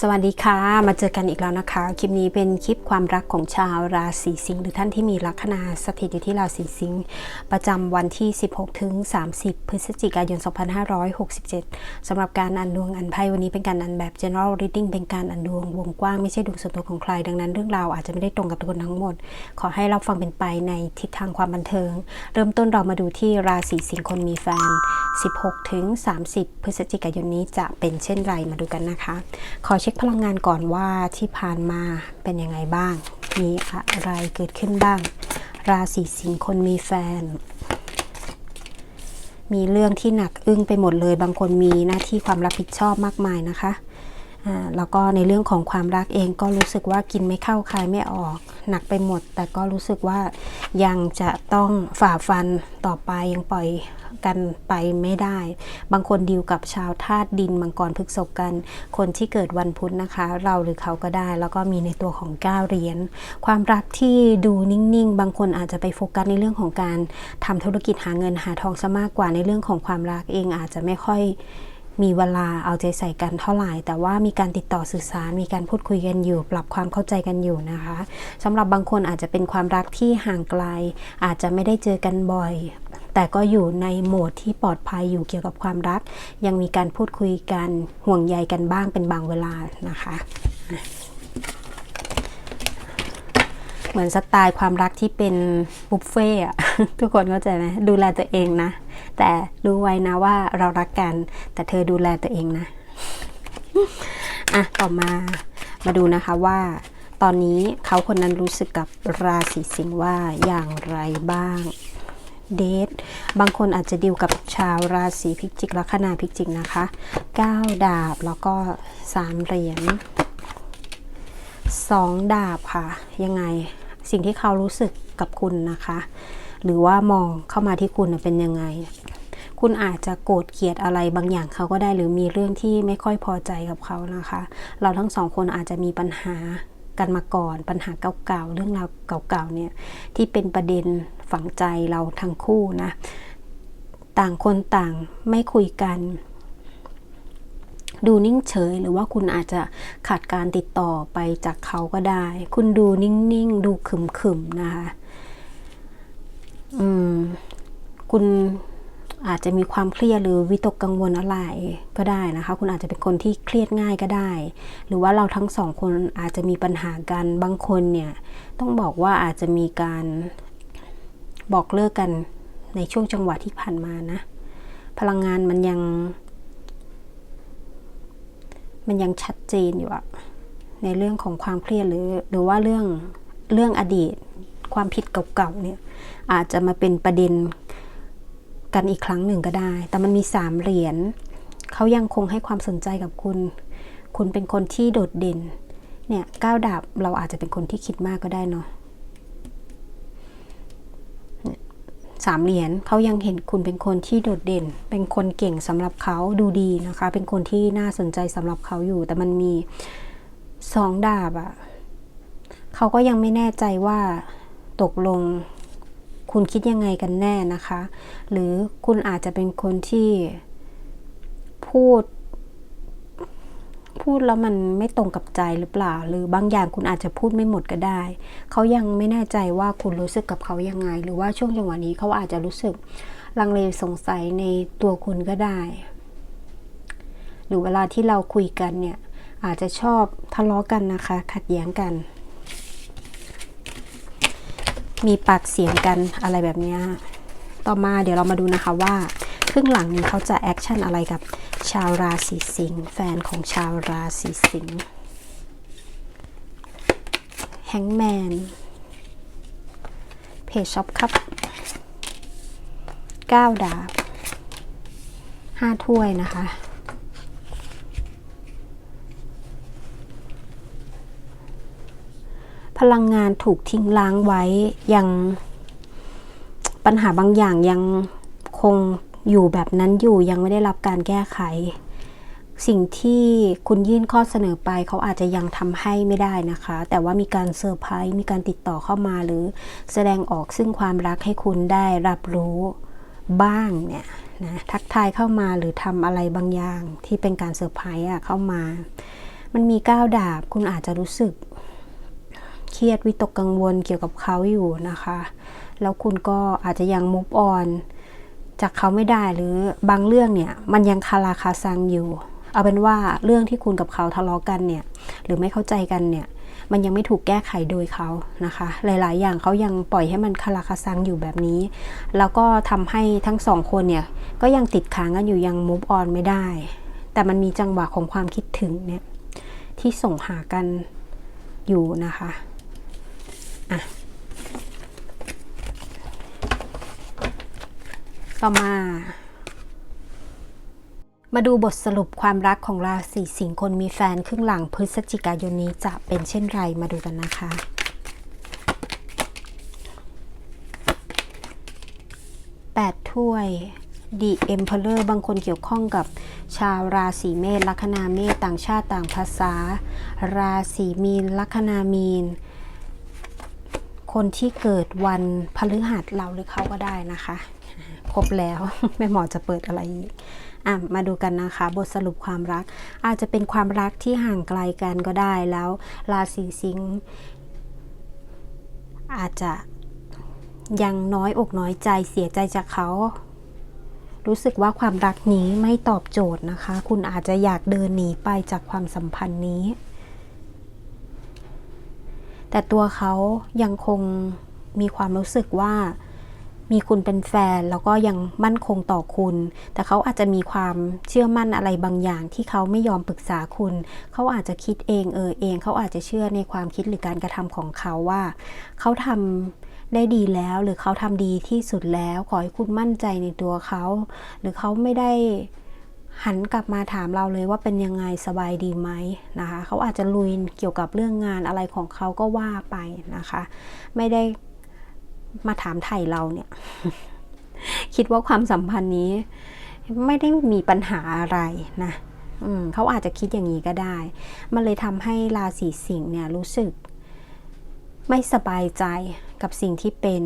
สวัสดีค่ะ มาเจอกันอีกแล้วนะคะ คลิปนี้เป็นคลิปความรักของชาวราศีสิงห์หรือท่านที่มีลัคนาสถิตอยู่ที่ราศีสิงห์ประจำวันที่ 16 ถึง 30 พฤศจิกายน 2567สำหรับการอ่านดวงอันไพ่วันนี้เป็นการอ่านแบบ general reading เป็นการอ่านดวงวงกว้างไม่ใช่ดวงส่วนตัวของใคร ดังนั้นเรื่องราวอาจจะไม่ได้ตรงกับทุกคนทั้งหมด ขอให้รับฟังเป็นไปในทิศทางความบันเทิง เริ่มต้นเรามาดูที่ราศีสิงห์คนมีแฟน 16 ถึง 30 พฤศจิกายนนี้จะเป็นเช่นไรมาดูกันนะคะขอเช็คพลังงานก่อนว่าที่ผ่านมาเป็นยังไงบ้าง มีอะไรเกิดขึ้นบ้าง ราศีสิงห์คนมีแฟน มีเรื่องที่หนักอึ้งไปหมดเลย บางคนมีหน้าที่ความรับผิดชอบมากมายนะคะ แล้วก็ในเรื่องของความรักเองก็รู้สึกว่ากินไม่เข้าคายไม่ออก หนักไปหมด แต่ก็รู้สึกว่ายังจะต้องฝ่าฟันต่อไปยังปล่อยกันไปไม่ได้ บางคนดีลกับชาวธาตุดินมังกรพฤกษบกัน คนที่เกิดวันพุธนะคะ เราหรือเขาก็ได้ แล้วก็มีในตัวของก้าวเหรียญความรักที่ดูนิ่งๆ บางคนอาจจะไปโฟกัสในเรื่องของการทำธุรกิจหาเงินหาทองซะมากกว่าในเรื่องของความรักเองอาจจะไม่ค่อย มีเวลาเอาใจใส่กันเท่าไหร่ แต่ว่ามีการติดต่อสื่อสาร มีการพูดคุยกันอยู่ ปรับความเข้าใจกันอยู่นะคะสำหรับบางคนอาจจะเป็นความรักที่ห่างไกล อาจจะไม่ได้เจอกันบ่อย แต่ก็อยู่ในโหมดที่ปลอดภัยอยู่เกี่ยวกับความรัก ยังมีการพูดคุยกันห่วงใยกันบ้างเป็นบางเวลานะคะเหมือนสไตล์ความรักที่เป็นบุฟเฟ่อะทุกคนเข้าใจไหมดูแลตัวเองนะ แต่รู้ไว้นะว่าเรารักกัน แต่เธอดูแลตัวเองนะอะต่อมามาดูนะคะว่า ตอนนี้เขาคนนั้นรู้สึกกับราศีสิงห์ว่าอย่างไรบ้างเดทบางคนอาจจะดิวกับชาวราศีพิจิกลัคนาพิจิกนะคะ 9 ดาบแล้วก็3เหรียญสองดาบค่ะ ยังไงสิ่งที่เขารู้สึกกับคุณนะคะ หรือว่ามองเข้ามาที่คุณเป็นยังไง คุณอาจจะโกรธเกลียดอะไรบางอย่างเขาก็ได้หรือมีเรื่องที่ไม่ค่อยพอใจกับเขานะคะ เราทั้งสองคนอาจจะมีปัญหากันมาก่อนปัญหาเก่าๆเรื่องราวเก่าๆเนี่ยที่เป็นประเด็นฝังใจเราทั้งคู่นะ ต่างคนต่างไม่คุยกัน ดูนิ่งเฉย หรือว่าคุณอาจจะขาดการติดต่อไปจากเขาก็ได้ คุณดูนิ่งๆ ดูขึมๆนะคะ คุณอาจจะมีความเครียดหรือวิตกกังวลอะไรก็ได้นะคะ คุณอาจจะเป็นคนที่เครียดง่ายก็ได้ หรือว่าเราทั้งสองคนอาจจะมีปัญหากันบางคนเนี่ย ต้องบอกว่าอาจจะมีการบอกเลิกกันในช่วงจังหวะที่ผ่านมานะ พลังงานมันยัง มันยังชัดเจนอยู่อะในเรื่องของความเครียดหรือ หรือว่าเรื่องเรื่องอดีต ความผิดเก่าๆเนี่ยอาจจะมาเป็นประเด็นกันอีกครั้งหนึ่งก็ได้ แต่มันมีสามเหรียญเขายังคงให้ความสนใจกับคุณ คุณเป็นคนที่โดดเด่น เนี่ยก้าวดาบเราอาจจะเป็นคนที่คิดมากก็ได้เนาะสามเหรียญเขายังเห็นคุณเป็นคนที่โดดเด่น เป็นคนเก่งสำหรับเขาดูดีนะคะ เป็นคนที่น่าสนใจสำหรับเขาอยู่ แต่มันมีสองดาบอะเขาก็ยังไม่แน่ใจว่า ตกลงคุณคิดยังไงกันแน่นะคะ หรือคุณอาจจะเป็นคนที่พูด พูดแล้วมันไม่ตรงกับใจหรือเปล่า หรือบางอย่างคุณอาจจะพูดไม่หมดก็ได้ เขายังไม่แน่ใจว่าคุณรู้สึกกับเขายังไง หรือว่าช่วงจังหวะนี้เขาอาจจะรู้สึกลังเลสงสัยในตัวคุณก็ได้ หรือเวลาที่เราคุยกันเนี่ย อาจจะชอบทะเลาะกันนะคะ ขัดแย้งกัน มีปากเสียงกันอะไรแบบนี้ต่อมาเดี๋ยวเรามาดูนะคะว่าครึ่งหลังนี้เขาจะแอคชั่นอะไรกับชาวราศีสิงห์แฟนของชาวราศีสิงห์แฮงแมนเพจช็อปครับ9ดาบ5ถ้วยนะคะ พลังงานถูกทิ้งล้างไว้ยังปัญหาบางอย่างยังคงอยู่แบบนั้นอยู่ยังไม่ได้รับการแก้ไข สิ่งที่คุณยื่นข้อเสนอไปเขาอาจจะยังทำให้ไม่ได้นะคะ แต่ว่ามีการเซอร์ไพรส์มีการติดต่อเข้ามาหรือแสดงออกซึ่งความรักให้คุณได้รับรู้บ้างเนี่ยนะทักทายเข้ามาหรือทำอะไรบางอย่างที่เป็นการเซอร์ไพรส์อะเข้ามา มันมีก้าวดาบคุณอาจจะรู้สึก เครียดวิตกกังวลเกี่ยวกับเขาอยู่นะคะ แล้วคุณก็อาจจะยังมุฟออนจากเขาไม่ได้หรือบางเรื่องเนี่ยมันยังคาราคาซังอยู่ เอาเป็นว่าเรื่องที่คุณกับเขาทะเลาะกันเนี่ยหรือไม่เข้าใจกันเนี่ยมันยังไม่ถูกแก้ไขโดยเขานะคะ หลาย ๆ อย่างเขายังปล่อยให้มันคาราคาซังอยู่แบบนี้ แล้วก็ทำให้ทั้งสองคนเนี่ยก็ยังติดค้างกันอยู่ยังมุฟออนไม่ได้ แต่มันมีจังหวะของความคิดถึงเนี่ยที่ส่งหากันอยู่นะคะ อะต่อมา มาดูบทสรุปความรักของราศีสิงห์คนมีแฟนครึ่งหลังพฤศจิกายนนี้จะเป็นเช่นไรมาดูกันนะคะ8ถ้วย The Emperor บางคนเกี่ยวข้องกับชาวราศีเมษลัคนาเมษต่างชาติต่างภาษา ราศีมีนลัคนามีน คนที่เกิดวันพฤหัสเราหรือเขาก็ได้นะคะ ครบแล้วแม่หมอจะเปิดอะไรอีกอะมาดูกันนะคะ บทสรุปความรัก อาจจะเป็นความรักที่ห่างไกลกันก็ได้แล้ว ราศีสิงห์อาจจะยังน้อยอกน้อยใจเสียใจจากเขา รู้สึกว่าความรักนี้ไม่ตอบโจทย์นะคะ คุณอาจจะอยากเดินหนีไปจากความสัมพันธ์นี้ แต่ตัวเขายังคงมีความรู้สึกว่ามีคุณเป็นแฟนแล้วก็ยังมั่นคงต่อคุณ แต่เขาอาจจะมีความเชื่อมั่นอะไรบางอย่างที่เขาไม่ยอมปรึกษาคุณ เขาอาจจะคิดเองเออเอง เขาอาจจะเชื่อในความคิดหรือการกระทำของเขาว่า เขาทำได้ดีแล้วหรือเขาทำดีที่สุดแล้ว ขอให้คุณมั่นใจในตัวเขา หรือเขาไม่ได้ หันกลับมาถามเราเลยว่าเป็นยังไงสบายดีไหมนะคะเขาอาจจะลุยเกี่ยวกับเรื่องงานอะไรของเขาก็ว่าไปนะคะ ไม่ได้มาถามไถ่เราเนี่ย คิดว่าความสัมพันธ์นี้ ไม่ได้มีปัญหาอะไรนะอืมเขาอาจจะคิดอย่างนี้ก็ได้ มันเลยทำให้ราศีสิงห์เนี่ยรู้สึก ไม่สบายใจกับสิ่งที่เป็น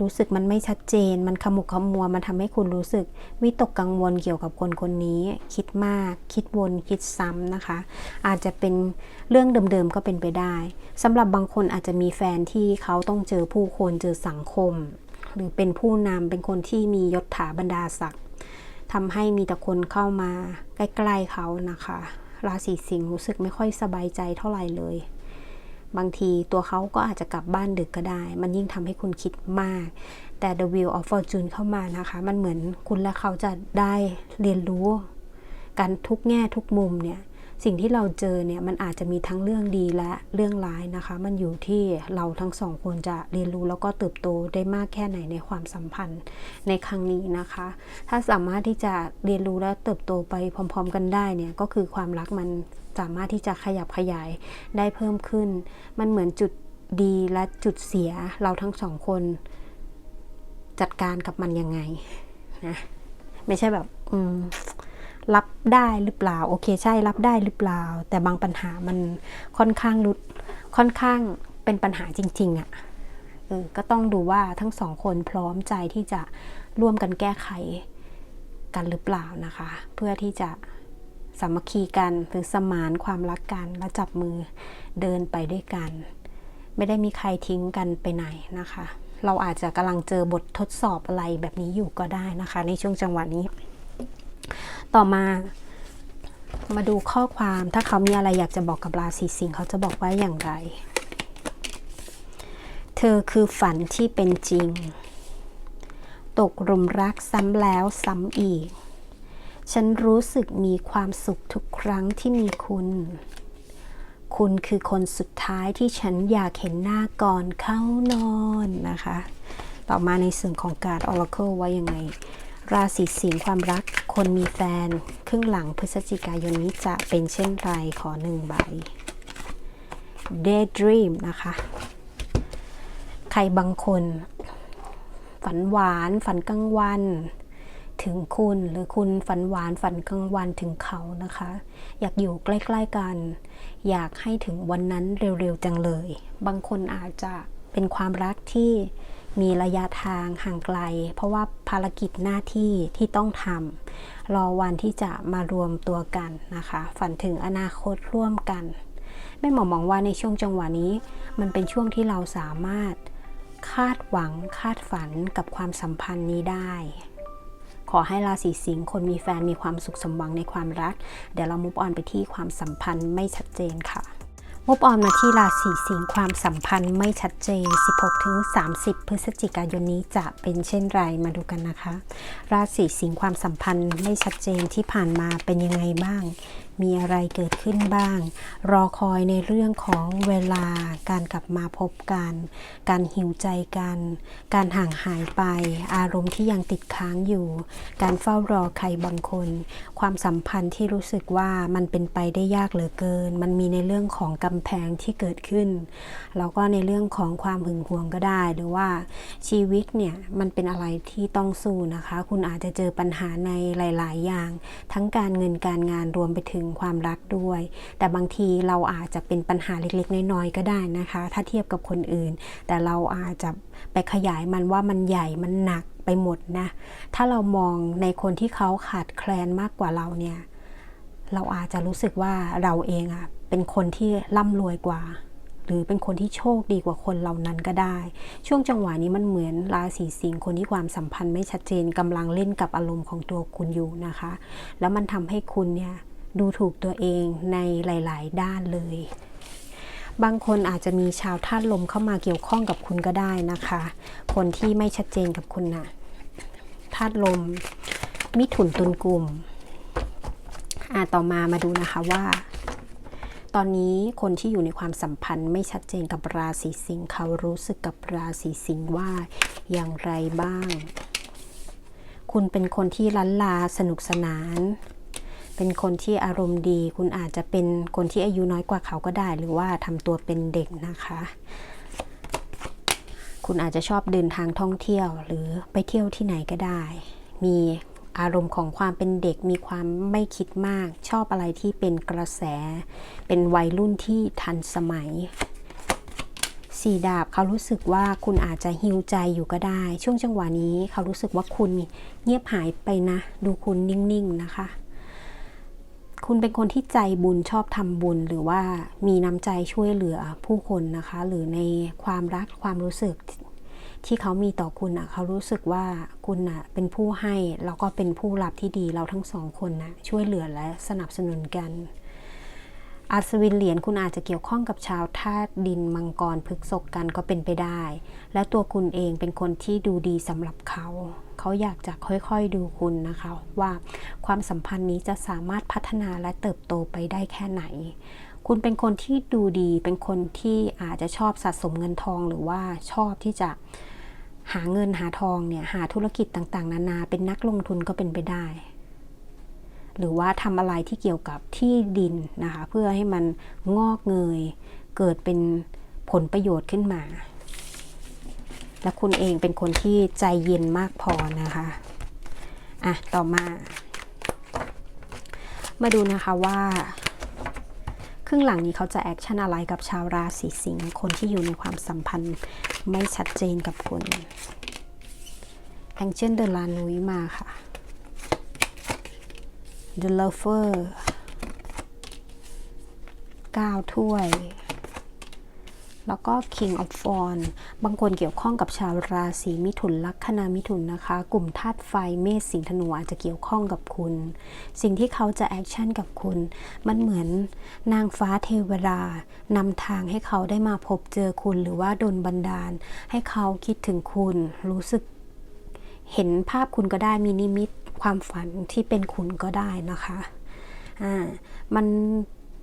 รู้สึกมันไม่ชัดเจน มันขมุกขมัว มันทำให้คุณรู้สึกวิตกกังวลเกี่ยวกับคนคนนี้ คิดมาก คิดวนคิดซ้ำนะคะ อาจจะเป็นเรื่องเดิมๆก็เป็นไปได้สำหรับบางคนอาจจะมีแฟนที่เขาต้องเจอผู้คนเจอสังคม หรือเป็นผู้นำเป็นคนที่มียศถาบรรดาศักดิ์ทำให้มีแต่คนเข้ามาใกล้ๆเขานะคะ ราศีสิงห์รู้สึกไม่ค่อยสบายใจเท่าไหร่เลย บางทีตัวเขาก็อาจจะกลับบ้านดึกก็ได้ มันยิ่งทำให้คุณคิดมาก แต่ The Wheel of Fortune เข้ามานะคะ มันเหมือนคุณและเขาจะได้เรียนรู้กันทุกแง่ทุกมุมเนี่ยสิ่งที่เราเจอเนี่ยมันอาจจะมีทั้งเรื่องดีและเรื่องร้ายนะคะ มันอยู่ที่เราทั้งสองคนจะเรียนรู้แล้วก็เติบโตได้มากแค่ไหนในความสัมพันธ์ในครั้งนี้นะคะ ถ้าสามารถที่จะเรียนรู้และเติบโตไปพร้อม ๆ กันได้เนี่ยก็คือความรักมัน สามารถที่จะขยับขยายได้เพิ่มขึ้น มันเหมือนจุดดีและจุดเสียเราทั้งสองคน จัดการกับมันยังไงนะไม่ใช่แบบอืมรับได้หรือเปล่า โอเคใช่รับได้หรือเปล่า แต่บางปัญหามันค่อนข้างรุดค่อนข้างเป็นปัญหาจริง ๆอะ่ะเออก็ต้องดูว่าทั้งสองคนพร้อมใจที่จะร่วมกันแก้ไขกันหรือเปล่านะคะ เพื่อที่จะ สามัคคีกันหรือสมานความรักกันและจับมือเดินไปด้วยกัน ไม่ได้มีใครทิ้งกันไปไหนนะคะ เราอาจจะกำลังเจอบททดสอบอะไรแบบนี้อยู่ก็ได้นะคะ ในช่วงจังหวะนี้ ต่อมามาดูข้อความถ้าเขามีอะไรอยากจะบอกกับราศีสิงห์เขาจะบอกว่าอย่างไร เธอคือฝันที่เป็นจริง ตกหลุมรักซ้ำแล้วซ้ำอีก ฉันรู้สึกมีความสุขทุกครั้งที่มีคุณ คุณคือคนสุดท้ายที่ฉันอยากเห็นหน้าก่อนเข้านอนนะคะ ต่อมาในส่วนของการ Oracle ว่ายังไง ราศีสิงห์ความรัก คนมีแฟน ครึ่งหลังพฤศจิกายนนี้จะเป็นเช่นไรขอหนึ่งใบ Daydream นะคะ ใครบางคน ฝันหวาน ฝันกลางวัน ถึงคุณ หรือคุณฝันหวานฝันกลางวันถึงเขานะคะ อยากอยู่ใกล้ ๆกัน อยากให้ถึงวันนั้นเร็วๆจังเลย บางคนอาจจะเป็นความรักที่มีระยะทางห่างไกล เพราะว่าภารกิจหน้าที่ที่ต้องทำรอวันที่จะมารวมตัวกันนะคะ ฝันถึงอนาคตร่วมกันแม่หมอมองว่าในช่วงจังหวะนี้ มันเป็นช่วงที่เราสามารถคาดหวังคาดฝันกับความสัมพันธ์นี้ได้ ขอให้ราศีสิงห์คนมีแฟนมีความสุขสมหวังในความรัก เดี๋ยวเรามุฟออนไปที่ความสัมพันธ์ไม่ชัดเจนค่ะมุฟออนมาที่ราศีสิงห์ความสัมพันธ์ไม่ชัดเจน 16ถึง30 พฤศจิกายนนี้จะเป็นเช่นไรมาดูกันนะคะ ราศีสิงห์ความสัมพันธ์ไม่ชัดเจนที่ผ่านมาเป็นยังไงบ้าง มีอะไรเกิดขึ้นบ้าง รอคอยในเรื่องของเวลาการกลับมาพบกัน การหิวใจกัน การห่างหายไป อารมณ์ที่ยังติดค้างอยู่ การเฝ้ารอใครบางคน ความสัมพันธ์ที่รู้สึกว่ามันเป็นไปได้ยากเหลือเกิน มันมีในเรื่องของกำแพงที่เกิดขึ้น แล้วก็ในเรื่องของความหึงหวงก็ได้ หรือว่าชีวิตเนี่ยมันเป็นอะไรที่ต้องสู้นะคะ คุณอาจจะเจอปัญหาในหลาย ๆ อย่าง ทั้งการเงินการงานรวมไปถึงความรักด้วย แต่บางทีเราอาจจะเป็นปัญหาเล็กๆ น้อยๆก็ได้นะคะ ถ้าเทียบกับคนอื่น แต่เราอาจจะไปขยายมันว่ามันใหญ่มันหนักไปหมดนะ ถ้าเรามองในคนที่เขาขาดแคลนมากกว่าเราเนี่ย เราอาจจะรู้สึกว่าเราเองอะเป็นคนที่ร่ำรวยกว่า หรือเป็นคนที่โชคดีกว่าคนเหล่านั้นก็ได้ ช่วงจังหวะนี้มันเหมือนราศีสิงห์คนที่ความสัมพันธ์ไม่ชัดเจนกำลังเล่นกับอารมณ์ของตัวคุณอยู่นะคะ แล้วมันทำให้คุณเนี่ย ดูถูกตัวเองในหลาย ๆ ด้านเลย บางคนอาจจะมีชาวธาตุลมเข้ามาเกี่ยวข้องกับคุณก็ได้นะคะ คนที่ไม่ชัดเจนกับคุณนะธาตุลม มิถุนตุลกลุ่มอ่าต่อมามาดูนะคะว่า ตอนนี้คนที่อยู่ในความสัมพันธ์ไม่ชัดเจนกับราศีสิงห์เขารู้สึกกับราศีสิงห์ว่าอย่างไรบ้าง คุณเป็นคนที่ลันลาสนุกสนาน เป็นคนที่อารมณ์ดี คุณอาจจะเป็นคนที่อายุน้อยกว่าเขาก็ได้ หรือว่าทำตัวเป็นเด็กนะคะ คุณอาจจะชอบเดินทางท่องเที่ยว หรือไปเที่ยวที่ไหนก็ได้ มีอารมณ์ของความเป็นเด็กมีความไม่คิดมาก ชอบอะไรที่เป็นกระแส เป็นวัยรุ่นที่ทันสมัยสีดาบเขารู้สึกว่าคุณอาจจะหิวใจอยู่ก็ได้ ช่วงจังหวะนี้เขารู้สึกว่าคุณเงียบหายไปนะ ดูคุณนิ่งๆนะคะ คุณเป็นคนที่ใจบุญชอบทำบุญ หรือว่ามีน้ำใจช่วยเหลือผู้คนนะคะ หรือในความรักความรู้สึกที่เขามีต่อคุณอะเขารู้สึกว่าคุณอะเป็นผู้ให้แล้วก็เป็นผู้รับที่ดีเราทั้งสองคนนะช่วยเหลือและสนับสนุนกัน อัศวินเหรียญคุณอาจจะเกี่ยวข้องกับชาวธาตุดินมังกรพฤกษกกันก็เป็นไปได้ และตัวคุณเองเป็นคนที่ดูดีสำหรับเขา เขาอยากจะค่อยๆดูคุณนะคะ ว่าความสัมพันธ์นี้จะสามารถพัฒนาและเติบโตไปได้แค่ไหน คุณเป็นคนที่ดูดี เป็นคนที่อาจจะชอบสะสมเงินทองหรือว่าชอบที่จะหาเงินหาทองเนี่ยหาธุรกิจต่างๆ นานา เป็นนักลงทุนก็เป็นไปได้ หรือว่าทำอะไรที่เกี่ยวกับที่ดินนะคะ เพื่อให้มันงอกเงย เกิดเป็นผลประโยชน์ขึ้นมา และคุณเองเป็นคนที่ใจเย็นมากพอนะคะอะต่อมา มาดูนะคะว่าครึ่งหลังนี้เขาจะแอคชั่นอะไรกับชาวราศีสิงห์คนที่อยู่ในความสัมพันธ์ไม่ชัดเจนกับคุณแองเจิลเดลานุยมาค่ะ The Lover 9 ถ้วย แล้วก็ King of f o n บางคนเกี่ยวข้องกับชาวราศีมิถุนลัคนามิถุนนะคะ กลุ่มธาตุไฟเมษสิงธนูอาจจะเกี่ยวข้องกับคุณ สิ่งที่เขาจะแอคชั่นกับคุณ มันเหมือนนางฟ้าเทวดานำทางให้เขาได้มาพบเจอคุณหรือว่าดนบันดาล ให้เขาคิดถึงคุณ รู้สึกเห็นภาพคุณก็ได้มีนิมิตความฝันที่เป็นคุณก็ได้นะคะอ่ามัน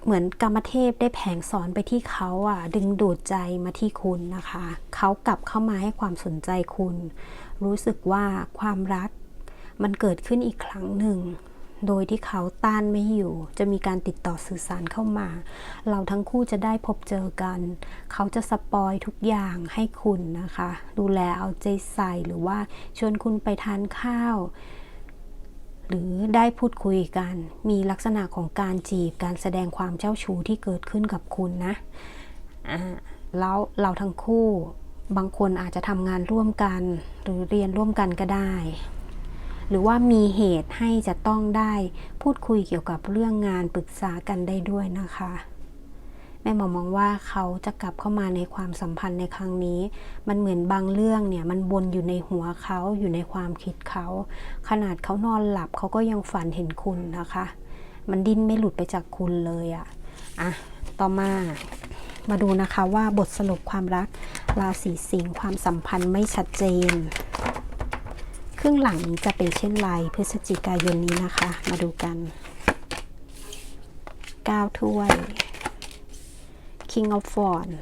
เหมือนกรรมเทพได้แผงสอนไปที่เขาอะ ดึงดูดใจมาที่คุณนะคะ เขากลับเข้ามาให้ความสนใจคุณ รู้สึกว่าความรักมันเกิดขึ้นอีกครั้งหนึ่ง โดยที่เขาต้านไม่อยู่ จะมีการติดต่อสื่อสารเข้ามา เราทั้งคู่จะได้พบเจอกัน เขาจะสปอยทุกอย่างให้คุณนะคะ ดูแลเอาใจใส่หรือว่าชวนคุณไปทานข้าว หรือได้พูดคุยกัน มีลักษณะของการจีบการแสดงความเจ้าชู้ที่เกิดขึ้นกับคุณนะแล้วเราทั้งคู่บางคนอาจจะทำงานร่วมกัน หรือเรียนร่วมกันก็ได้ หรือว่ามีเหตุให้จะต้องได้พูดคุยเกี่ยวกับเรื่องงานปรึกษากันได้ด้วยนะคะ แม่หมอมองว่าเขาจะกลับเข้ามาในความสัมพันธ์ในครั้งนี้ มันเหมือนบางเรื่องเนี่ยมันวนอยู่ในหัวเขาอยู่ในความคิดเขา ขนาดเขานอนหลับเขาก็ยังฝันเห็นคุณนะคะ มันดิ้นไม่หลุดไปจากคุณเลยอะอะต่อมามาดูนะคะว่าบทสรุปความรักราศีสิงห์ความสัมพันธ์ไม่ชัดเจน ครึ่งหลังนี้จะเป็นเช่นไรพฤศจิกายนนี้นะคะ มาดูกัน 9 ถ้วย King of Wands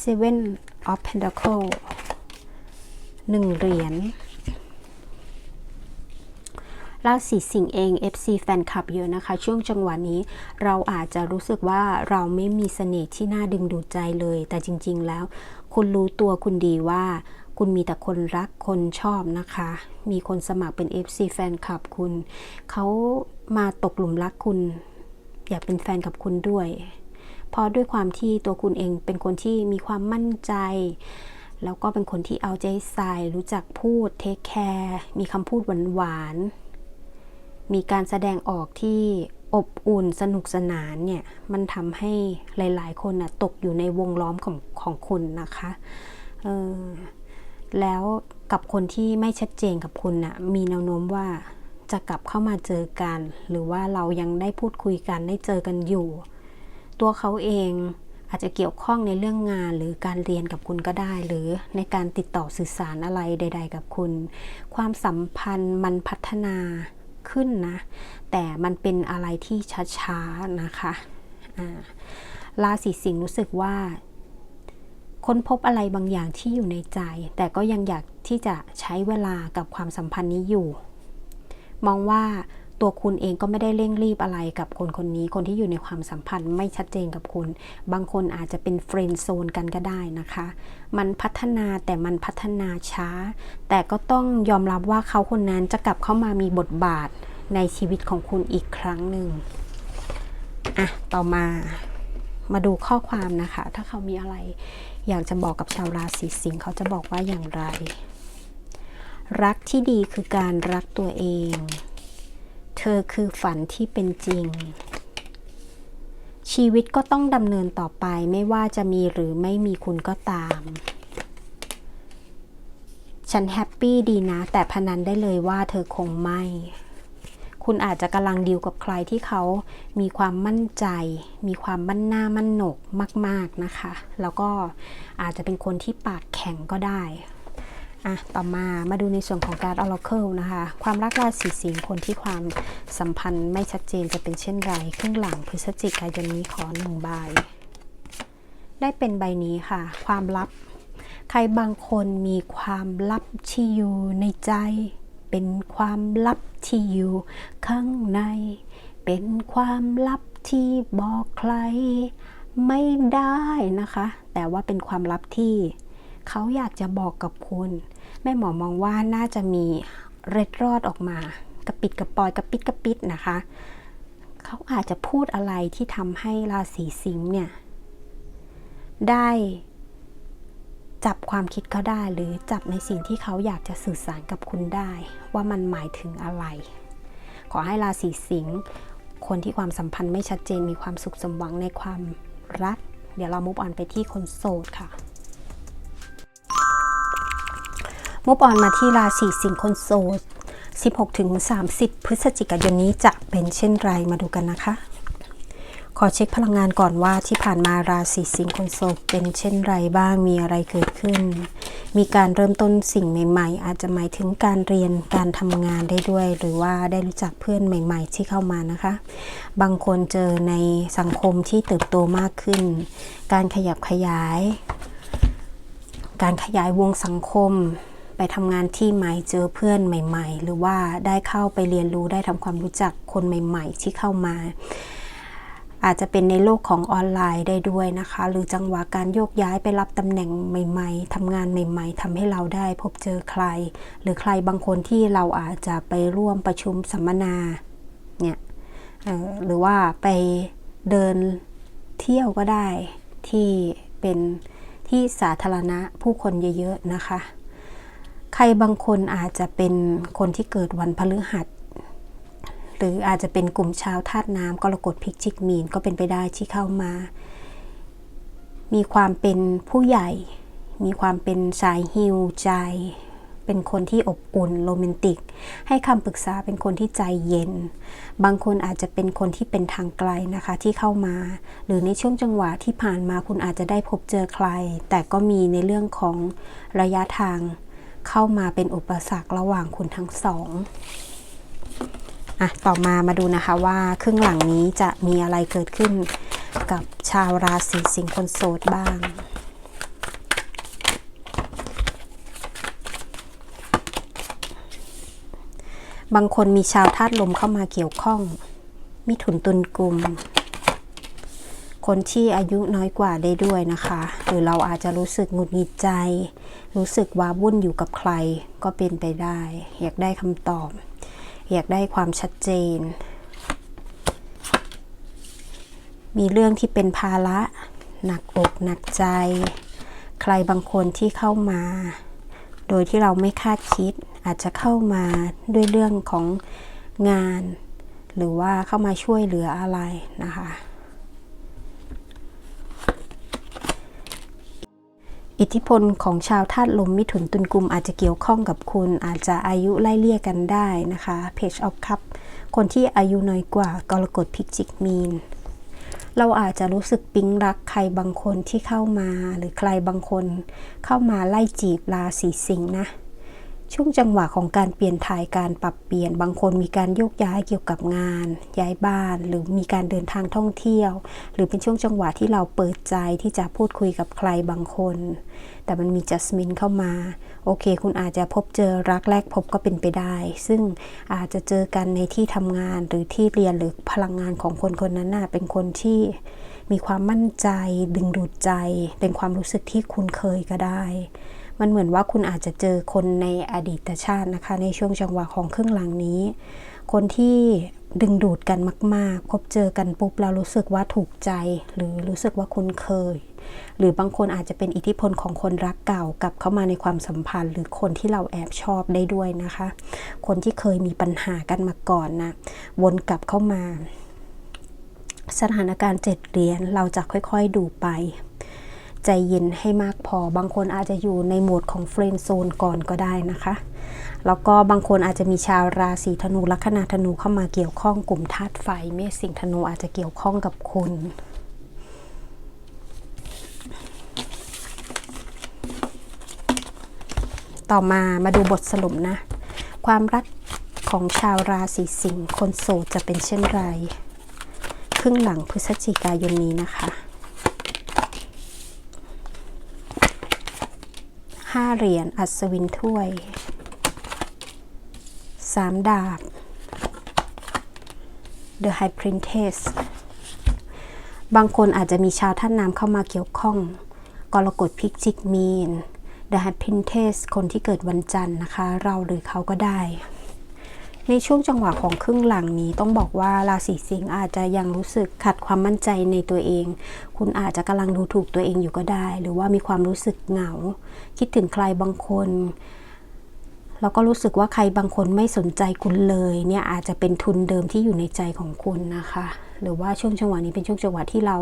Seven of Pentacle หนึ่งเหรียญราศีสิงห์เอง FC แฟนคลับเยอะนะคะ ช่วงจังหวะนี้เราอาจจะรู้สึกว่าเราไม่มีเสน่ห์ที่น่าดึงดูดใจเลย แต่จริง ๆ แล้ว คุณรู้ตัวคุณดีว่า คุณมีแต่คนรักคนชอบนะคะ มีคนสมัครเป็น FC แฟนคลับคุณ เขามาตกหลุมรักคุณ อยากเป็นแฟนกับคุณด้วย เพราะด้วยความที่ตัวคุณเองเป็นคนที่มีความมั่นใจ แล้วก็เป็นคนที่เอาใจใส่ รู้จักพูดเทคแคร์มีคำพูดหวานๆ มีการแสดงออกที่อบอุ่นสนุกสนานเนี่ย มันทำให้หลาย ๆ คนนะตกอยู่ในวงล้อมของของคุณนะคะออแล้วกับคนที่ไม่ชัดเจนกับคุณนะ่ะมีแนวโน้มว่า จะกลับเข้ามาเจอกัน หรือว่าเรายังได้พูดคุยกันได้เจอกันอยู่ ตัวเขาเองอาจจะเกี่ยวข้องในเรื่องงานหรือการเรียนกับคุณก็ได้ หรือในการติดต่อสื่อสารอะไรใด ๆ กับคุณ ความสัมพันธ์มันพัฒนาขึ้นนะ แต่มันเป็นอะไรที่ช้าๆนะคะราศีสิงห์รู้สึกว่าค้นพบอะไรบางอย่างที่อยู่ในใจ แต่ก็ยังอยากที่จะใช้เวลากับความสัมพันธ์นี้อยู่ มองว่าตัวคุณเองก็ไม่ได้เร่งรีบอะไรกับคนคนนี้ คนที่อยู่ในความสัมพันธ์ไม่ชัดเจนกับคุณ บางคนอาจจะเป็นเฟรนด์โซนกันก็ได้นะคะ มันพัฒนาแต่มันพัฒนาช้า แต่ก็ต้องยอมรับว่าเขาคนนั้นจะกลับเข้ามามีบทบาทในชีวิตของคุณอีกครั้งหนึ่งอะต่อมามาดูข้อความนะคะ ถ้าเขามีอะไร อยากจะบอกกับชาวราศีสิงห์เขาจะบอกว่าอย่างไร รักที่ดีคือการรักตัวเอง เธอคือฝันที่เป็นจริง ชีวิตก็ต้องดำเนินต่อไปไม่ว่าจะมีหรือไม่มีคุณก็ตาม ฉันแฮปปี้ดีนะ แต่พนันได้เลยว่าเธอคงไม่ คุณอาจจะกำลังดีลกับใครที่เขามีความมั่นใจ มีความมั่นหน้ามั่นหนกมาก ๆนะคะ แล้วก็อาจจะเป็นคนที่ปากแข็งก็ได้ อะต่อมามาดูในส่วนของการ Oracle นะคะ ความรักราศีสิงห์คนที่ความสัมพันธ์ไม่ชัดเจนจะเป็นเช่นไรครึ่งหลังพฤศจิกายนนี้ขอหนึ่งใบ ได้เป็นใบนี้ค่ะ ความลับ ใครบางคนมีความลับที่อยู่ในใจ เป็นความลับที่อยู่ข้างใน เป็นความลับที่บอกใครไม่ได้นะคะ แต่ว่าเป็นความลับที่เขาอยากจะบอกกับคุณ ม่หมอมองว่าน่าจะมีเร็ดรอดออกมากระปิดกระปอยกระปิดกระปิดนะคะ เขาอาจจะพูดอะไรที่ทำให้ราศีสิงห์เนี่ย ได้จับความคิดเขาได้หรือจับในสิ่งที่เขาอยากจะสื่อสารกับคุณได้ ว่ามันหมายถึงอะไร ขอให้ราศีสิงห์คนที่ความสัมพันธ์ไม่ชัดเจนมีความสุขสมหวังในความรัก เดี๋ยวเรามุฟออนไปที่คนโสดค่ะ มุฟออนมาที่ราศีสิงห์คนโสด 16ถึง30 พฤศจิกายนนี้จะเป็นเช่นไรมาดูกันนะคะ ขอเช็คพลังงานก่อนว่าที่ผ่านมาราศีสิงห์คนโสดเป็นเช่นไรบ้างมีอะไรเกิดขึ้น มีการเริ่มต้นสิ่งใหม่ ๆ อาจจะหมายถึงการเรียนการทำงานได้ด้วย หรือว่าได้รู้จักเพื่อนใหม่ ๆ ที่เข้ามานะคะ บางคนเจอในสังคมที่เติบโตมากขึ้น การขยับขยาย การขยายวงสังคม ไปทำงานที่ใหม่เจอเพื่อนใหม่ ๆ หรือว่าได้เข้าไปเรียนรู้ได้ทำความรู้จักคนใหม่ ๆ ที่เข้ามา อาจจะเป็นในโลกของออนไลน์ได้ด้วยนะคะ หรือจังหวะการโยกย้ายไปรับตำแหน่งใหม่ ๆทำงานใหม่ ๆทำให้เราได้พบเจอใคร หรือใครบางคนที่เราอาจจะไปร่วมประชุมสัมมนาเนี่ยหรือว่าไปเดินเที่ยวก็ได้ที่เป็นที่สาธารณะผู้คนเยอะๆนะคะ ใครบางคนอาจจะเป็นคนที่เกิดวันพฤหัส หรืออาจจะเป็นกลุ่มชาวธาตุน้ำกรกฎพิกจิกมีนก็เป็นไปได้ที่เข้ามา มีความเป็นผู้ใหญ่ มีความเป็นสายฮิวใจ เป็นคนที่อบอุ่นโรแมนติก ให้คำปรึกษาเป็นคนที่ใจเย็น บางคนอาจจะเป็นคนที่เป็นทางไกลนะคะที่เข้ามา หรือในช่วงจังหวะที่ผ่านมาคุณอาจจะได้พบเจอใคร แต่ก็มีในเรื่องของระยะทาง เข้ามาเป็นอุปสรรคระหว่างคุณทั้งสองอะต่อมามาดูนะคะว่าครึ่งหลังนี้จะมีอะไรเกิดขึ้นกับชาวราศีสิงห์คนโสดบ้างบางคนมีชาวธาตุลมเข้ามาเกี่ยวข้อง มิถุนตุลกลุ่ม คนที่อายุน้อยกว่าได้ด้วยนะคะ หรือเราอาจจะรู้สึกหงุดหงิดใจ รู้สึกว้าวุ่นอยู่กับใครก็เป็นไปได้ อยากได้คำตอบ อยากได้ความชัดเจน มีเรื่องที่เป็นภาระหนักอกหนักใจ ใครบางคนที่เข้ามา โดยที่เราไม่คาดคิด อาจจะเข้ามาด้วยเรื่องของงาน หรือว่าเข้ามาช่วยเหลืออะไรนะคะ อิทธิพลของชาวธาตุลมมิถุนตุลกุมอาจจะเกี่ยวข้องกับคุณ อาจจะอายุไล่เลี่ยกันได้นะคะเพจออฟคัพคนที่อายุน้อยกว่ากรกฎพิกจิกมีน เราอาจจะรู้สึกปิ๊งรักใครบางคนที่เข้ามา หรือใครบางคนเข้ามาไล่จีบราศีสิงห์นะ ช่วงจังหวะของการเปลี่ยนถ่ายการปรับเปลี่ยน บางคนมีการโยกย้ายเกี่ยวกับงาน ย้ายบ้าน หรือมีการเดินทางท่องเที่ยว หรือเป็นช่วงจังหวะที่เราเปิดใจที่จะพูดคุยกับใครบางคน แต่มันมีจัสมินเข้ามา โอเค คุณอาจจะพบเจอรักแรกพบก็เป็นไปได้ ซึ่งอาจจะเจอกันในที่ทำงานหรือที่เรียนหรือพลังงานของคนคนนั้นน่ะเป็นคนที่มีความมั่นใจ ดึงดูดใจ เป็นความรู้สึกที่คุ้นเคยก็ได้ มันเหมือนว่าคุณอาจจะเจอคนในอดีตชาตินะคะ ในช่วงจังหวะของครึ่งหลังนี้ คนที่ดึงดูดกันมาก ๆ พบเจอกันปุ๊บเรารู้สึกว่าถูกใจ หรือรู้สึกว่าคุ้นเคย หรือบางคนอาจจะเป็นอิทธิพลของคนรักเก่ากลับเข้ามาในความสัมพันธ์ หรือคนที่เราแอบชอบได้ด้วยนะคะ คนที่เคยมีปัญหากันมาก่อนนะวนกลับเข้ามาสถานการณ์เจ็ดเหรียญเราจะค่อยๆดูไป ใจเย็นให้มากพอ บางคนอาจจะอยู่ในโหมดของเฟรนด์โซนก่อนก็ได้นะคะ แล้วก็บางคนอาจจะมีชาวราศีธนูลัคนาธนูเข้ามาเกี่ยวข้องกลุ่มธาตุไฟ เมษสิงธนูอาจจะเกี่ยวข้องกับคุณต่อมามาดูบทสรุปนะ ความรักของชาวราศีสิงห์คนโสดจะเป็นเช่นไร ครึ่งหลังพฤศจิกายนนี้นะคะ ห้าเหรียญอัศวินถ้วยสามดาบ The High Princess บางคนอาจจะมีชาวท่านน้ำเข้ามาเกี่ยวข้อง กรกฎพิกจิกมีน The High Princess คนที่เกิดวันจันทร์นะคะ เราหรือเขาก็ได้ ในช่วงจังหวะของครึ่งหลังนี้ต้องบอกว่าราศีสิงห์อาจจะยังรู้สึกขัดความมั่นใจในตัวเอง คุณอาจจะกำลังดูถูกตัวเองอยู่ก็ได้ หรือว่ามีความรู้สึกเหงา คิดถึงใครบางคนแล้วก็รู้สึกว่าใครบางคนไม่สนใจคุณเลยเนี่ยอาจจะเป็นทุนเดิมที่อยู่ในใจของคุณนะคะ หรือว่าช่วงจังหวะนี้เป็นช่วงจังหวะที่เรา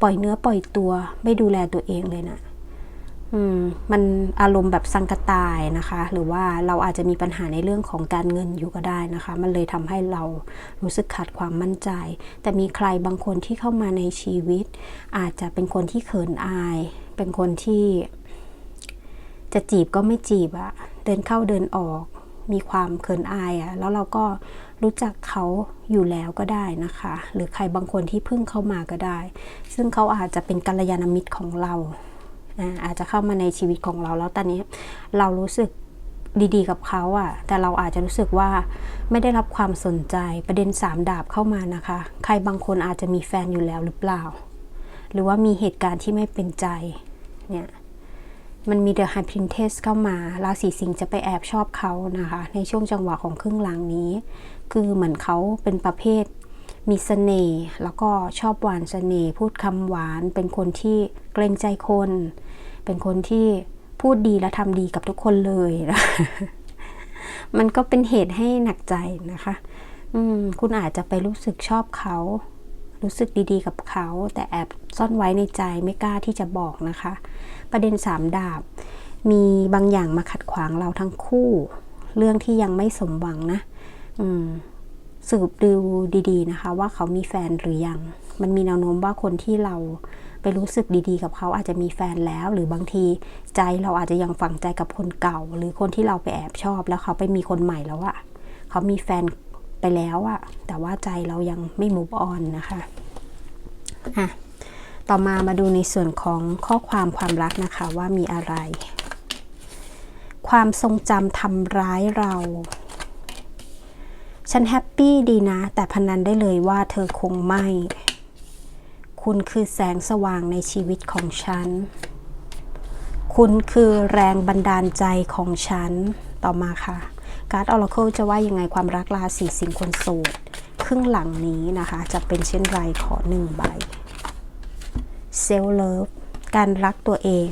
ปล่อยเนื้อปล่อยตัวไม่ดูแลตัวเองเลยนะ มมันอารมณ์แบบสังกตายนะคะ หรือว่าเราอาจจะมีปัญหาในเรื่องของการเงินอยู่ก็ได้นะคะ มันเลยทำให้เรารู้สึกขาดความมั่นใจ แต่มีใครบางคนที่เข้ามาในชีวิต อาจจะเป็นคนที่เขินอาย เป็นคนที่ จะจีบก็ไม่จีบอะเดินเข้าเดินออก มีความเขินอายอะแล้วเราก็รู้จักเขาอยู่แล้วก็ได้นะคะ หรือใครบางคนที่เพิ่งเข้ามาก็ได้ ซึ่งเขาอาจจะเป็นกัลยาณมิตรของเรา อาจจะเข้ามาในชีวิตของเราแล้วตอนนี้เรารู้สึกดีๆกับเขาอะ่ะ แต่เราอาจจะรู้สึกว่าไม่ได้รับความสนใจประเด็นสามดาบเข้ามานะคะ ใครบางคนอาจจะมีแฟนอยู่แล้วหรือเปล่า หรือว่ามีเหตุการณ์ที่ไม่เป็นใจเนี่ยมันมีเดอะไฮพ i นเทสเข้ามาราศีสิงห์จะไปแอบชอบเขานะคะ ในช่วงจังหวะของครึ่งหลังนี้ คือเหมือนเขาเป็นประเภท มีเสน่ห์แล้วก็ชอบหวานเสน่ห์พูดคำหวาน เป็นคนที่เกรงใจคนเเป็นคนที่พูดดีและทำดีกับทุกคนเลยนะมันก็เป็นเหตุให้หนักใจนะคะ อืม คุณอาจจะไปรู้สึกชอบเขา รู้สึกดีๆกับเขา แต่แอบซ่อนไว้ในใจไม่กล้าที่จะบอกนะคะ ประเด็นสามดาบ มีบางอย่างมาขัดขวางเราทั้งคู่ เรื่องที่ยังไม่สมหวังนะ อืม สืบดูดีๆนะคะ ว่าเขามีแฟนหรือยัง มันมีแนวโน้มว่าคนที่เราไปรู้สึกดีๆ กับเขาอาจจะมีแฟนแล้ว หรือบางทีใจเราอาจจะยังฝังใจกับคนเก่า หรือคนที่เราไปแอบชอบ แล้วเขาไปมีคนใหม่แล้วอะเขามีแฟนไปแล้วอะแต่ว่าใจเรายังไม่ move on นะคะอะต่อมามาดูในส่วนของข้อความความรักนะคะว่ามีอะไร ความทรงจำทำร้ายเรา ฉันแฮปปี้ดีนะ แต่พนันได้เลยว่าเธอคงไม่ คุณคือแสงสว่างในชีวิตของฉัน คุณคือแรงบันดาลใจของฉัน ต่อมาค่ะ การ์ดออร์เคิลจะว่ายังไงความรักราศีสิงห์คนโสดครึ่งหลังนี้นะคะ จะเป็นเช่นไรขอหนึ่งใบเซลเลิฟการรักตัวเอง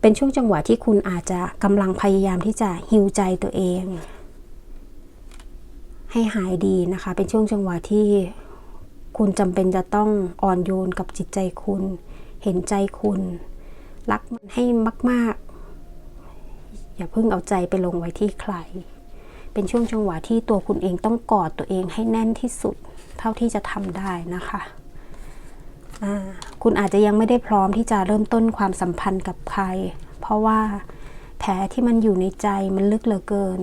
เป็นช่วงจังหวะที่คุณอาจจะกำลังพยายามที่จะฮิวใจตัวเอง ให้หายดีนะคะ เป็นช่วงจังหวะที่คุณจำเป็นจะต้องอ่อนโยนกับจิตใจคุณ เห็นใจคุณ รักมันให้มาก ๆ อย่าเพิ่งเอาใจไปลงไว้ที่ใคร เป็นช่วงจังหวะที่ตัวคุณเองต้องกอดตัวเองให้แน่นที่สุด เท่าที่จะทำได้นะคะคุณอาจจะยังไม่ได้พร้อมที่จะเริ่มต้นความสัมพันธ์กับใคร เพราะว่าแผลที่มันอยู่ในใจมันลึกเหลือเกิน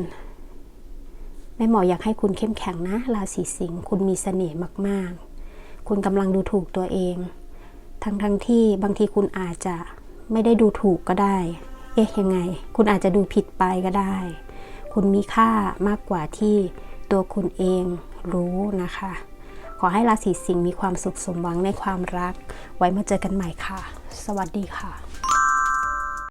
ม่หมออยากให้คุณเข้มแข็งนะราศีสิงห์คุณมีเสน่ห์มากๆ คุณกำลังดูถูกตัวเอง ทั้งทั้งที่บางทีคุณอาจจะไม่ได้ดูถูกก็ได้ เอ๊ะยังไง คุณอาจจะดูผิดไปก็ได้ คุณมีค่ามากกว่าที่ตัวคุณเองรู้นะคะ ขอให้ราศีสิงห์มีความสุขสมหวังในความรัก ไว้มาเจอกันใหม่ค่ะ สวัสดีค่ะ